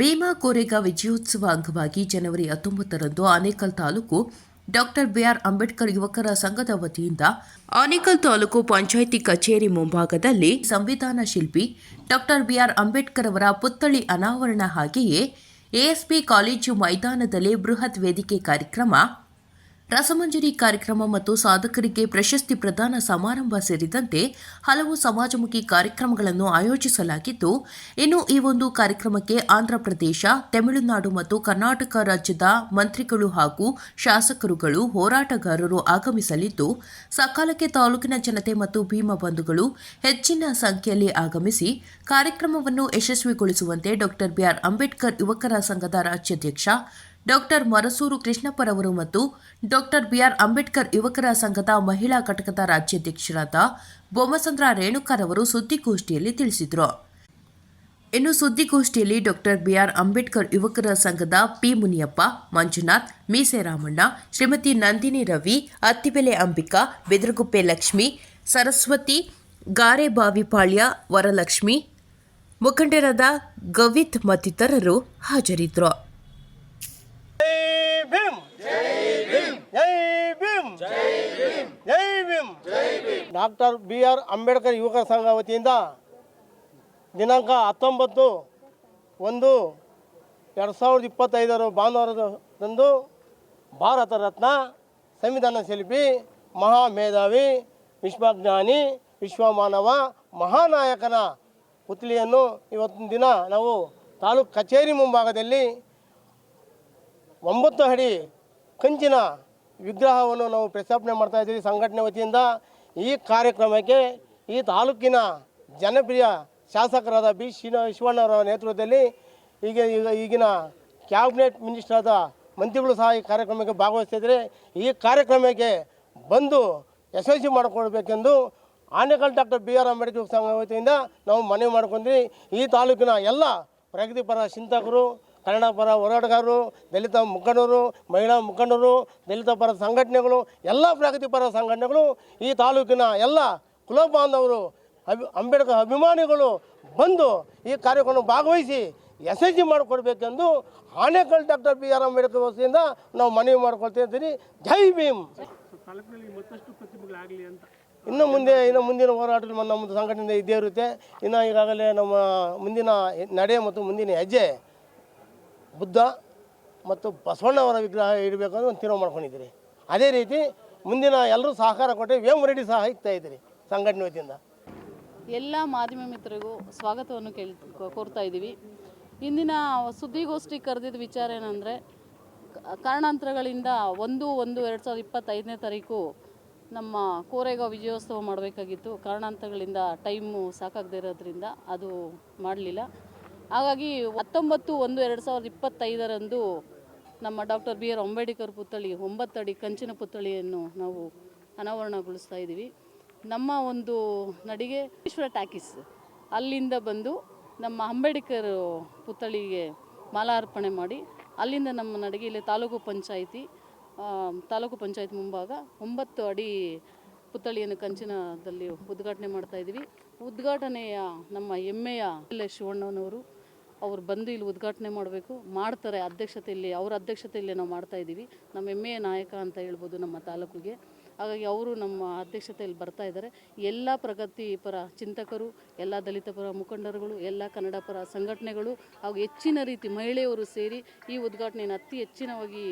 ಭೀಮಾ ಕೋರೆಗ ವಿಜಯೋತ್ಸವ ಅಂಗವಾಗಿ ಜನವರಿ ಹತ್ತೊಂಬತ್ತರಂದು Anekal taluk doctor B R Ambedkar ಯುವಕರ ಸಂಘದ ವತಿಯಿಂದ ಆನೇಕಲ್ ತಾಲೂಕು ಪಂಚಾಯಿತಿ ಕಚೇರಿ ಮುಂಭಾಗದಲ್ಲಿ ಸಂವಿಧಾನ ಶಿಲ್ಪಿ ಡಾಕ್ಟರ್ ಬಿಆರ್ ಅಂಬೇಡ್ಕರ್ ಅವರ ಪುತ್ಥಳಿ ಅನಾವರಣ ಹಾಗೆಯೇ ಎಎಸ್ಪಿ ಕಾಲೇಜು ಮೈದಾನದಲ್ಲಿ ಬೃಹತ್ ವೇದಿಕೆ ಕಾರ್ಯಕ್ರಮ ರಸಮಂಜರಿ ಕಾರ್ಯಕ್ರಮ ಮತ್ತು ಸಾಧಕರಿಗೆ ಪ್ರಶಸ್ತಿ ಪ್ರದಾನ ಸಮಾರಂಭ ಸೇರಿದಂತೆ ಹಲವು ಸಮಾಜಮುಖಿ ಕಾರ್ಯಕ್ರಮಗಳನ್ನು ಆಯೋಜಿಸಲಾಗಿದ್ದು, ಇನ್ನು ಈ ಒಂದು ಕಾರ್ಯಕ್ರಮಕ್ಕೆ ಆಂಧ್ರಪ್ರದೇಶ, ತಮಿಳುನಾಡು ಮತ್ತು ಕರ್ನಾಟಕ ರಾಜ್ಯದ ಮಂತ್ರಿಗಳು ಹಾಗೂ ಶಾಸಕರುಗಳು ಹೋರಾಟಗಾರರು ಆಗಮಿಸಲಿದ್ದು, ಸಕಾಲಕ್ಕೆ ತಾಲೂಕಿನ ಜನತೆ ಮತ್ತು ಭೀಮ ಬಂಧುಗಳು ಹೆಚ್ಚಿನ ಸಂಖ್ಯೆಯಲ್ಲಿ ಆಗಮಿಸಿ ಕಾರ್ಯಕ್ರಮವನ್ನು ಯಶಸ್ವಿಗೊಳಿಸುವಂತೆ ಡಾಕ್ಟರ್ ಬಿಆರ್ ಅಂಬೇಡ್ಕರ್ ಯುವಕರ ಸಂಘದ ರಾಜ್ಯಾಧ್ಯಕ್ಷ ಡಾಕ್ಟರ್ ಮರಸೂರು ಕೃಷ್ಣಪ್ಪರವರು ಮತ್ತು ಡಾಕ್ಟರ್ ಬಿಆರ್ ಅಂಬೇಡ್ಕರ್ ಯುವಕರ ಸಂಘದ ಮಹಿಳಾ ಘಟಕದ ರಾಜ್ಯಾಧ್ಯಕ್ಷರಾದ ಬೊಮ್ಮಸಂದ್ರ ರೇಣುಕರ್ ಅವರು ಸುದ್ದಿಗೋಷ್ಠಿಯಲ್ಲಿ ತಿಳಿಸಿದರು. ಇನ್ನು ಸುದ್ದಿಗೋಷ್ಠಿಯಲ್ಲಿ ಡಾಕ್ಟರ್ ಬಿಆರ್ ಅಂಬೇಡ್ಕರ್ ಯುವಕರ ಸಂಘದ ಪಿ ಮುನಿಯಪ್ಪ, ಮಂಜುನಾಥ್ ಮೀಸೆ ರಾಮಣ್ಣ ಶ್ರೀಮತಿ ನಂದಿನಿ ರವಿ, ಅತ್ತಿಬೆಲೆ ಅಂಬಿಕಾ, ಬೆದರಗುಪ್ಪೆ ಲಕ್ಷ್ಮಿ, ಸರಸ್ವತಿ ಗಾರೆಬಾವಿಪಾಳ್ಯ ವರಲಕ್ಷ್ಮಿ, ಮುಖಂಡರಾದ ಗವಿತ್ ಮತ್ತಿತರರು ಹಾಜರಿದ್ದರು Jai Bhim Jai Bhim Jai Bhim Jai Bhim Jai Bhim doctor B R Ambedkar ಯುವಕರ ಸಂಘ ವತಿಯಿಂದ ದಿನಾಂಕ ಹತ್ತೊಂಬತ್ತು ಒಂದು ಎರಡು ಸಾವಿರದ ಇಪ್ಪತ್ತೈದರ ಭಾನುವಾರದಂದು ಭಾರತ ರತ್ನ ಸಂವಿಧಾನ ಶಿಲ್ಪಿ ಮಹಾ ಮೇಧಾವಿ ವಿಶ್ವಜ್ಞಾನಿ ವಿಶ್ವಮಾನವ ಮಹಾನಾಯಕನ ಪುತ್ಲಿಯನ್ನು ಇವತ್ತಿನ ದಿನ ನಾವು ತಾಲೂಕು ಕಚೇರಿ ಮುಂಭಾಗದಲ್ಲಿ ಒಂಬತ್ತು ಅಡಿ ಕಂಚಿನ ವಿಗ್ರಹವನ್ನು ನಾವು ಪ್ರಸ್ತಾಪನೆ ಮಾಡ್ತಾ ಇದ್ದೀವಿ. ಸಂಘಟನೆ ವತಿಯಿಂದ ಈ ಕಾರ್ಯಕ್ರಮಕ್ಕೆ ಈ ತಾಲೂಕಿನ ಜನಪ್ರಿಯ ಶಾಸಕರಾದ ಬಿ ಶ್ರೀನ ಶಿವಣ್ಣವರ ನೇತೃತ್ವದಲ್ಲಿ ಈಗ ಈಗ ಈಗಿನ ಕ್ಯಾಬಿನೆಟ್ ಮಿನಿಸ್ಟರ್ ಆದ ಮಂತ್ರಿಗಳು ಸಹ ಈ ಕಾರ್ಯಕ್ರಮಕ್ಕೆ ಭಾಗವಹಿಸ್ತಿದ್ದಾರೆ. ಈ ಕಾರ್ಯಕ್ರಮಕ್ಕೆ ಬಂದು ಯಶಸ್ವಿ ಮಾಡಿಕೊಡ್ಬೇಕೆಂದು Anekal doctor B R Ambedkar ಸಂಘ ವತಿಯಿಂದ ನಾವು ಮನವಿ ಮಾಡ್ಕೊಂಡ್ವಿ. ಈ ತಾಲೂಕಿನ ಎಲ್ಲ ಪ್ರಗತಿಪರ ಚಿಂತಕರು ಕನ್ನಡ ಪರ ಹೋರಾಟಗಾರರು, ದಲಿತ ಮುಖಂಡರು, ಮಹಿಳಾ ಮುಖಂಡರು, ದಲಿತ ಪರ ಸಂಘಟನೆಗಳು, ಎಲ್ಲ ಪ್ರಗತಿಪರ ಸಂಘಟನೆಗಳು ಈ ತಾಲೂಕಿನ ಎಲ್ಲ ಕುಲ ಬಾಂಧವರು ಅಭಿ, ಅಂಬೇಡ್ಕರ್ ಅಭಿಮಾನಿಗಳು ಬಂದು ಈ ಕಾರ್ಯಕ್ರಮ ಭಾಗವಹಿಸಿ ಯಶಸ್ವಿ ಮಾಡಿಕೊಡ್ಬೇಕೆಂದು Anekal doctor B R Ambedkar ವತಿಯಿಂದ ನಾವು ಮನವಿ ಮಾಡ್ಕೊಳ್ತಾ ಇದ್ದೀವಿ ಜೈ ಭೀಮ್! ಇನ್ನು ಮುಂದೆ, ಇನ್ನು ಮುಂದಿನ ಹೋರಾಟ ನಮ್ಮ ಸಂಘಟನೆ ಇದ್ದೇ ಇರುತ್ತೆ. ಇನ್ನು ಈಗಾಗಲೇ ನಮ್ಮ ಮುಂದಿನ ನಡೆ ಮತ್ತು ಮುಂದಿನ ಹೆಜ್ಜೆ ಬುದ್ಧ ಮತ್ತು ಬಸವಣ್ಣವರ ವಿಗ್ರಹ ಇಡಬೇಕು ಅಂತ ಒಂದು ತೀರ್ಮಾನ ಮಾಡ್ಕೊಂಡಿದ್ದೀರಿ. ಅದೇ ರೀತಿ ಮುಂದಿನ ಎಲ್ಲರೂ ಸಹಕಾರ ಕೊಟ್ಟರೆ ವೇಮ್ ರೆಡ್ಡಿ ಸಹ ಇಕ್ತಾ ಇದ್ದೀರಿ ಸಂಘಟನೆ ವತಿಯಿಂದ. ಎಲ್ಲ ಮಾಧ್ಯಮ ಮಿತ್ರರಿಗೂ ಸ್ವಾಗತವನ್ನು ಕೇಳಿ ಕೋರ್ತಾ ಇದ್ದೀವಿ. ಇಂದಿನ ಸುದ್ದಿಗೋಷ್ಠಿ ಕರೆದಿದ್ದ ವಿಚಾರ ಏನಂದರೆ ಕಾರಣಾಂತರಗಳಿಂದ ಒಂದು ಒಂದು ಎರಡು ಸಾವಿರದ ಇಪ್ಪತ್ತೈದನೇ ತಾರೀಕು ನಮ್ಮ ಕೋರೆಗ ವಿಜಯೋತ್ಸವ ಮಾಡಬೇಕಾಗಿತ್ತು. ಕಾರಣಾಂತರಗಳಿಂದ ಟೈಮು ಸಾಕಾಗದೇ ಇರೋದ್ರಿಂದ ಅದು ಮಾಡಲಿಲ್ಲ. ಹಾಗಾಗಿ ಹತ್ತೊಂಬತ್ತು ಒಂದು ಎರಡು ಸಾವಿರದ ಇಪ್ಪತ್ತೈದರಂದು ನಮ್ಮ ಡಾಕ್ಟರ್ ಬಿ ಆರ್ ಅಂಬೇಡ್ಕರ್ ಪುತ್ಥಳಿ ಒಂಬತ್ತಡಿ ಕಂಚಿನ ಪುತ್ಥಳಿಯನ್ನು ನಾವು ಅನಾವರಣಗೊಳಿಸ್ತಾ ಇದ್ದೀವಿ. ನಮ್ಮ ಒಂದು ನಡಿಗೆ ಈಶ್ವರ ಟ್ಯಾಕಿಸ್. ಅಲ್ಲಿಂದ ಬಂದು ನಮ್ಮ ಅಂಬೇಡ್ಕರ್ ಪುತ್ಥಳಿಗೆ ಮಾಲಾರ್ಪಣೆ ಮಾಡಿ, ಅಲ್ಲಿಂದ ನಮ್ಮ ನಡಿಗೆ ಇಲ್ಲಿ ತಾಲೂಕು ಪಂಚಾಯಿತಿ ತಾಲೂಕು ಪಂಚಾಯತ್ ಮುಂಭಾಗ ಒಂಬತ್ತು ಅಡಿ ಪುತ್ಥಳಿಯನ್ನು ಕಂಚಿನದಲ್ಲಿ ಉದ್ಘಾಟನೆ ಮಾಡ್ತಾ ಇದ್ದೀವಿ. ಉದ್ಘಾಟನೆಯ ನಮ್ಮ ಹೆಮ್ಮೆಯ ಶಿವಣ್ಣನವರು ಅವ್ರು ಬಂದು ಇಲ್ಲಿ ಉದ್ಘಾಟನೆ ಮಾಡಬೇಕು, ಮಾಡ್ತಾರೆ ಅಧ್ಯಕ್ಷತೆಯಲ್ಲಿ, ಅವರ ಅಧ್ಯಕ್ಷತೆಯಲ್ಲಿ ನಾವು ಮಾಡ್ತಾ ಇದ್ದೀವಿ. ನಮ್ಮ ಹೆಮ್ಮೆಯ ನಾಯಕ ಅಂತ ಹೇಳ್ಬೋದು ನಮ್ಮ ತಾಲೂಕಿಗೆ. ಹಾಗಾಗಿ ಅವರು ನಮ್ಮ ಅಧ್ಯಕ್ಷತೆಯಲ್ಲಿ ಬರ್ತಾ ಇದ್ದಾರೆ. ಎಲ್ಲ ಪ್ರಗತಿಪರ ಚಿಂತಕರು, ಎಲ್ಲ ದಲಿತ ಪರ ಮುಖಂಡರುಗಳು, ಎಲ್ಲ ಕನ್ನಡ ಪರ ಸಂಘಟನೆಗಳು ಹಾಗೂ ಹೆಚ್ಚಿನ ರೀತಿ ಮಹಿಳೆಯರು ಸೇರಿ ಈ ಉದ್ಘಾಟನೆಯನ್ನು ಅತಿ ಹೆಚ್ಚಿನವಾಗಿ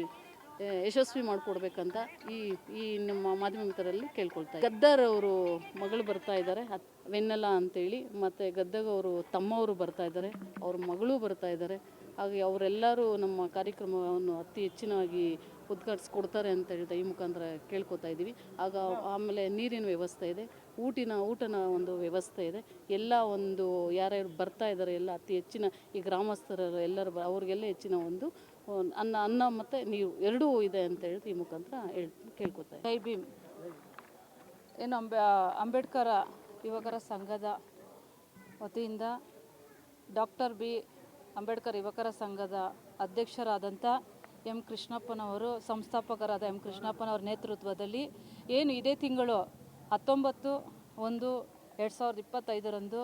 ಯಶಸ್ವಿ ಮಾಡಿಕೊಡ್ಬೇಕಂತ ಈ ಈ ನಮ್ಮ ಮಾಧ್ಯಮ ಮಿತ್ರರಲ್ಲಿ ಗದ್ದರ್ ಅವರು ಮಗಳು ಬರ್ತಾ ಇದ್ದಾರೆ ವೆನ್ನೆಲ್ಲ ವೆನ್ನೆಲ ಅಂತೇಳಿ, ಮತ್ತು ಗದ್ದಗ ಅವರು ತಮ್ಮವರು ಬರ್ತಾ ಇದ್ದಾರೆ, ಅವ್ರ ಮಗಳು ಬರ್ತಾ ಇದ್ದಾರೆ. ಹಾಗೆ ಅವರೆಲ್ಲರೂ ನಮ್ಮ ಕಾರ್ಯಕ್ರಮವನ್ನು ಅತಿ ಹೆಚ್ಚಿನವಾಗಿ ಉದ್ಘಾಟಿಸ್ಕೊಡ್ತಾರೆ ಅಂತ ಹೇಳ್ತಾ ಈ ಮುಖಾಂತರ ಕೇಳ್ಕೊತಾ ಇದ್ದೀವಿ. ಆಗ ಆಮೇಲೆ ನೀರಿನ ವ್ಯವಸ್ಥೆ ಇದೆ, ಊಟಿನ, ಊಟನ ಒಂದು ವ್ಯವಸ್ಥೆ ಇದೆ. ಎಲ್ಲ ಒಂದು ಯಾರ್ಯಾರು ಬರ್ತಾ ಇದ್ದಾರೆ, ಎಲ್ಲ ಅತಿ ಹೆಚ್ಚಿನ ಈ ಗ್ರಾಮಸ್ಥರ ಎಲ್ಲರೂ ಅವ್ರಿಗೆಲ್ಲ ಹೆಚ್ಚಿನ ಒಂದು ಅನ್ನ ಅನ್ನ ಮತ್ತು ನೀರು ಎರಡೂ ಇದೆ ಅಂತ ಹೇಳಿ ಈ ಮುಖಾಂತರ ಹೇಳ್ ಕೇಳ್ಕೊತಾರೆ. ಜೈ ಭೀಮ್. ಏನು ಅಂಬೆ, ಅಂಬೇಡ್ಕರ ಯುವಕರ ಸಂಘದ ವತಿಯಿಂದ ಡಾಕ್ಟರ್ ಬಿ. ಅಂಬೇಡ್ಕರ್ ಯುವಕರ ಸಂಘದ ಅಧ್ಯಕ್ಷರಾದಂಥ ಎಂ. ಕೃಷ್ಣಪ್ಪನವರು, ಸಂಸ್ಥಾಪಕರಾದ ಎಂ. ಕೃಷ್ಣಪ್ಪನವರ ನೇತೃತ್ವದಲ್ಲಿ ಏನು ಇದೇ ತಿಂಗಳು ಹತ್ತೊಂಬತ್ತು ಒಂದು ಎರಡು ಸಾವಿರದ ಇಪ್ಪತ್ತೈದರಂದು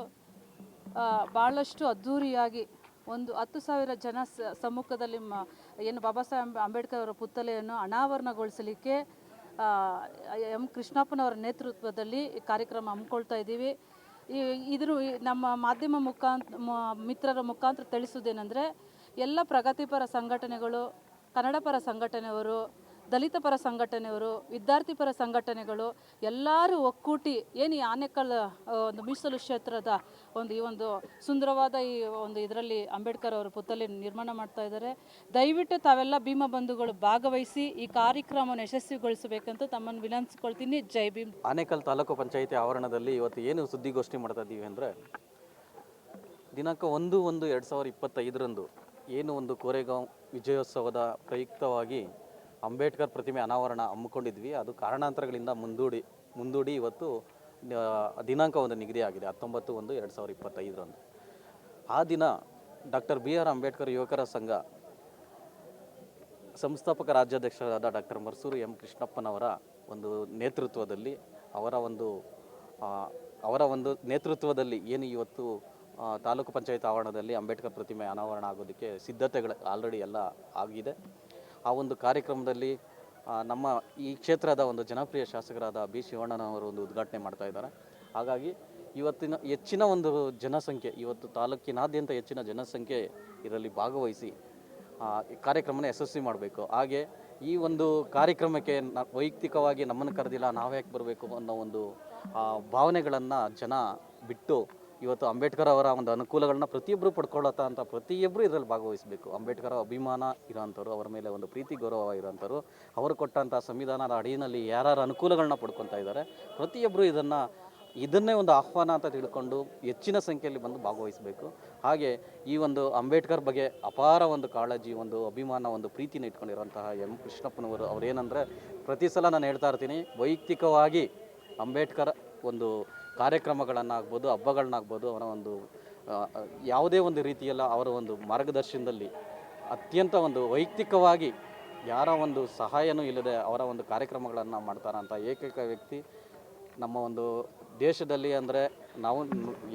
ಭಾಳಷ್ಟು ಅದ್ಧೂರಿಯಾಗಿ ಒಂದು ಹತ್ತು ಸಾವಿರ ಜನ ಸಮ್ಮುಖದಲ್ಲಿ ಏನು ಬಾಬಾ ಸಾಹೇಬ್ ಅಂಬೇಡ್ಕರ್ ಅವರ ಪುತ್ತಲೆಯನ್ನು ಅನಾವರಣಗೊಳಿಸಲಿಕ್ಕೆ ಎಂ ಕೃಷ್ಣಪ್ಪನವರ ನೇತೃತ್ವದಲ್ಲಿ ಕಾರ್ಯಕ್ರಮ ಹಮ್ಮಿಕೊಳ್ತಾ ಇದ್ದೀವಿ. ಇದ್ರ ನಮ್ಮ ಮಾಧ್ಯಮ ಮುಖಾಂತ ಮಿತ್ರರ ಮುಖಾಂತರ ತಿಳಿಸೋದೇನೆಂದರೆ ಎಲ್ಲ ಪ್ರಗತಿಪರ ಸಂಘಟನೆಗಳು, ಕನ್ನಡಪರ ಸಂಘಟನೆಯವರು ದಲಿತ ಪರ ಸಂಘಟನೆಯವರು ವಿದ್ಯಾರ್ಥಿ ಪರ ಸಂಘಟನೆಗಳು ಎಲ್ಲರೂ ಒಕ್ಕೂಟಿ ಏನು ಈ ಆನೇಕಲ್ ಒಂದು ಮೀಸಲು ಕ್ಷೇತ್ರದ ಒಂದು ಈ ಒಂದು ಸುಂದರವಾದ ಈ ಒಂದು ಇದರಲ್ಲಿ ಅಂಬೇಡ್ಕರ್ ಅವರ ಪುತ್ತಲಿ ನಿರ್ಮಾಣ ಮಾಡ್ತಾ ಇದ್ದಾರೆ. ದಯವಿಟ್ಟು ತಾವೆಲ್ಲ ಭೀಮ ಬಂಧುಗಳು ಭಾಗವಹಿಸಿ ಈ ಕಾರ್ಯಕ್ರಮವನ್ನು ಯಶಸ್ವಿಗೊಳಿಸಬೇಕಂತ ತಮ್ಮನ್ನು ವಿನಂತಿಸ್ಕೊಳ್ತೀನಿ. ಜೈ ಭೀಮ್. ಆನೇಕಲ್ ತಾಲೂಕು ಪಂಚಾಯಿತಿ ಆವರಣದಲ್ಲಿ ಇವತ್ತು ಏನು ಸುದ್ದಿಗೋಷ್ಠಿ ಮಾಡ್ತಾ ಇದ್ದೀವಿ ಅಂದರೆ ದಿನಾಂಕ ಒಂದು ಒಂದು ಎರಡು ಸಾವಿರದ ಇಪ್ಪತ್ತೈದರಂದು ಏನು ಒಂದು ಕೋರೆಗಾಂವ್ ವಿಜಯೋತ್ಸವದ ಪ್ರಯುಕ್ತವಾಗಿ ಅಂಬೇಡ್ಕರ್ ಪ್ರತಿಮೆ ಅನಾವರಣ ಹಮ್ಮಿಕೊಂಡಿದ್ವಿ. ಅದು ಕಾರಣಾಂತರಗಳಿಂದ ಮುಂದೂಡಿ ಮುಂದೂಡಿ ಇವತ್ತು ದಿನಾಂಕ ಒಂದು ನಿಗದಿಯಾಗಿದೆ ಹತ್ತೊಂಬತ್ತು ಒಂದು ಎರಡು ಸಾವಿರದ ಇಪ್ಪತ್ತೈದರಂದು. ಆ ದಿನ ಡಾಕ್ಟರ್ ಬಿ ಆರ್ ಅಂಬೇಡ್ಕರ್ ಯುವಕರ ಸಂಘ ಸಂಸ್ಥಾಪಕ ರಾಜ್ಯಾಧ್ಯಕ್ಷರಾದ ಡಾಕ್ಟರ್ ಮರ್ಸೂರು ಎಂ ಕೃಷ್ಣಪ್ಪನವರ ಒಂದು ನೇತೃತ್ವದಲ್ಲಿ, ಅವರ ಒಂದು ಅವರ ಒಂದು ನೇತೃತ್ವದಲ್ಲಿ ಏನು ಇವತ್ತು ತಾಲೂಕು ಪಂಚಾಯತ್ ಆವರಣದಲ್ಲಿ ಅಂಬೇಡ್ಕರ್ ಪ್ರತಿಮೆ ಅನಾವರಣ ಆಗೋದಕ್ಕೆ ಸಿದ್ಧತೆಗಳು ಆಲ್ರೆಡಿ ಎಲ್ಲ ಆಗಿದೆ. ಆ ಒಂದು ಕಾರ್ಯಕ್ರಮದಲ್ಲಿ ನಮ್ಮ ಈ ಕ್ಷೇತ್ರದ ಒಂದು ಜನಪ್ರಿಯ ಶಾಸಕರಾದ ಬಿ. ಶಿವಣ್ಣನವರು ಒಂದು ಉದ್ಘಾಟನೆ ಮಾಡ್ತಾ ಇದ್ದಾರೆ. ಹಾಗಾಗಿ ಇವತ್ತಿನ ಹೆಚ್ಚಿನ ಒಂದು ಜನಸಂಖ್ಯೆ, ಇವತ್ತು ತಾಲೂಕಿನಾದ್ಯಂತ ಹೆಚ್ಚಿನ ಜನಸಂಖ್ಯೆ ಇದರಲ್ಲಿ ಭಾಗವಹಿಸಿ ಕಾರ್ಯಕ್ರಮನ ಯಶಸ್ವಿ ಮಾಡಬೇಕು. ಹಾಗೆ ಈ ಒಂದು ಕಾರ್ಯಕ್ರಮಕ್ಕೆ ನ- ವೈಯಕ್ತಿಕವಾಗಿ ನಮ್ಮನ್ನು ಕರೆದಿಲ್ಲ, ನಾವ್ಯಾಕೆ ಬರಬೇಕು ಅನ್ನೋ ಒಂದು ಭಾವನೆಗಳನ್ನು ಜನ ಬಿಟ್ಟು ಇವತ್ತು ಅಂಬೇಡ್ಕರ್ ಅವರ ಒಂದು ಅನುಕೂಲಗಳನ್ನ ಪ್ರತಿಯೊಬ್ಬರು ಪಡ್ಕೊಳ್ಳತ್ತ ಅಂತ ಪ್ರತಿಯೊಬ್ಬರು ಇದರಲ್ಲಿ ಭಾಗವಹಿಸಬೇಕು. ಅಂಬೇಡ್ಕರ್ ಅಭಿಮಾನ ಇರೋಂಥವ್ರು, ಅವರ ಮೇಲೆ ಒಂದು ಪ್ರೀತಿ, ಗೌರವ ಇರೋಂಥವ್ರು, ಅವರು ಕೊಟ್ಟಂಥ ಸಂವಿಧಾನದ ಅಡಿಯಲ್ಲಿ ಯಾರ್ಯಾರ ಅನುಕೂಲಗಳನ್ನ ಪಡ್ಕೊತಾ ಇದ್ದಾರೆ ಪ್ರತಿಯೊಬ್ಬರು ಇದನ್ನು, ಇದನ್ನೇ ಒಂದು ಆಹ್ವಾನ ಅಂತ ತಿಳ್ಕೊಂಡು ಹೆಚ್ಚಿನ ಸಂಖ್ಯೆಯಲ್ಲಿ ಬಂದು ಭಾಗವಹಿಸಬೇಕು. ಹಾಗೆ ಈ ಒಂದು ಅಂಬೇಡ್ಕರ್ ಬಗ್ಗೆ ಅಪಾರ ಒಂದು ಕಾಳಜಿ, ಒಂದು ಅಭಿಮಾನ, ಒಂದು ಪ್ರೀತಿನ ಇಟ್ಕೊಂಡಿರುವಂತಹ ಎಂ. ಕೃಷ್ಣಪ್ಪನವರು, ಅವ್ರೇನಂದರೆ ಪ್ರತಿ ಸಲ ನಾನು ಹೇಳ್ತಾ ಇರ್ತೀನಿ, ವೈಯಕ್ತಿಕವಾಗಿ ಅಂಬೇಡ್ಕರ್ ಒಂದು ಕಾರ್ಯಕ್ರಮಗಳನ್ನಾಗ್ಬೋದು, ಹಬ್ಬಗಳನ್ನಾಗ್ಬೋದು ಅವರ ಒಂದು ಯಾವುದೇ ಒಂದು ರೀತಿಯಲ್ಲ ಅವರ ಒಂದು ಮಾರ್ಗದರ್ಶನದಲ್ಲಿ ಅತ್ಯಂತ ಒಂದು ವೈಯಕ್ತಿಕವಾಗಿ ಯಾರ ಒಂದು ಸಹಾಯನೂ ಇಲ್ಲದೆ ಅವರ ಒಂದು ಕಾರ್ಯಕ್ರಮಗಳನ್ನು ಮಾಡ್ತಾರಂಥ ಏಕೈಕ ವ್ಯಕ್ತಿ ನಮ್ಮ ಒಂದು ದೇಶದಲ್ಲಿ ಅಂದರೆ ನಾವು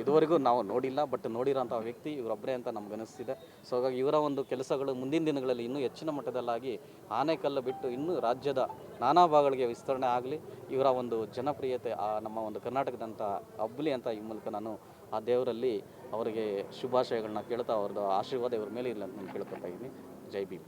ಇದುವರೆಗೂ ನಾವು ನೋಡಿಲ್ಲ ಬಟ್ ನೋಡಿರೋಂಥ ವ್ಯಕ್ತಿ ಇವರೊಬ್ಬರೇ ಅಂತ ನಮ್ಗೆ ಅನಿಸ್ತಿದೆ. ಸೊ ಹಾಗಾಗಿ ಇವರ ಒಂದು ಕೆಲಸಗಳು ಮುಂದಿನ ದಿನಗಳಲ್ಲಿ ಇನ್ನೂ ಹೆಚ್ಚಿನ ಮಟ್ಟದಲ್ಲಾಗಿ ಆನೆಕಲ್ಲು ಬಿಟ್ಟು ಇನ್ನೂ ರಾಜ್ಯದ ನಾನಾ ಭಾಗಗಳಿಗೆ ವಿಸ್ತರಣೆ ಆಗಲಿ, ಇವರ ಒಂದು ಜನಪ್ರಿಯತೆ ಆ ನಮ್ಮ ಒಂದು ಕರ್ನಾಟಕದಂಥ ಹಬ್ಬಲಿ ಅಂತ ಈ ಮೂಲಕ ನಾನು ಆ ದೇವರಲ್ಲಿ ಅವರಿಗೆ ಶುಭಾಶಯಗಳನ್ನ ಕೇಳ್ತಾ ಅವ್ರದ್ದು ಆಶೀರ್ವಾದ ಇವ್ರ ಮೇಲೆ ಇರಲಿ ಅಂತ ನಾನು ಕೇಳ್ಕೊತಾ ಇದ್ದೀನಿ. ಜೈ ಭೀಮ್.